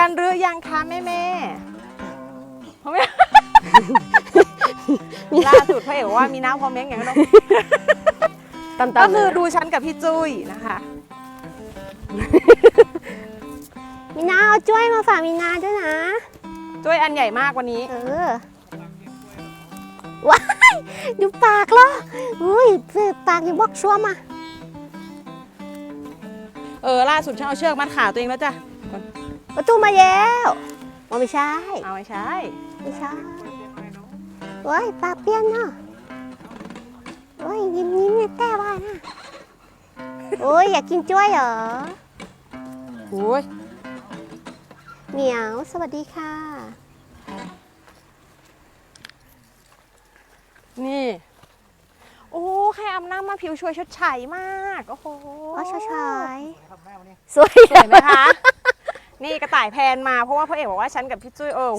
ยังคะแม่แม่พร้อมยังล่าสุดพระเอกบอกว่ามีน้ำพร้อมเลี้ยงอย่างนั้นเนอะตำๆก็คือเลยนะดูฉันกับพี่จุ้ยนะคะ มีนาเอาจ้วยมาฝากมีนาด้วยนะจุ้ยอันใหญ่มากวันนี้ เออ ว้ายดูปากเหรออุ้ยปากอยู่บอกชัวมาเออ ล่าสุดฉันเอาเชือกมัดขาตัวเองแล้วจ้ะ ประตูมาแล้วอ๋อไม่ใช่ เอาไม่ใช่ไม่ใช่เว้ยปากเปี้ยนเนาะโอ้ยยิ้มยิ้มเนี่ยแต่ว่านะโอ้ยอยากกินจ้วยเหรอโอ้ยเหมียว สวัสดีค่ะ นี่ โอ้แค่อาบน้ำมาผิวช่วยชดใช้มาก โอ้โหอ๋อชชายครับแม่วันนี้สวยสวยไหมคะนี่ กระต่ายแพนมาเพราะว่าพระเอกบอกว่าฉันกับพี่จุ้ยเออ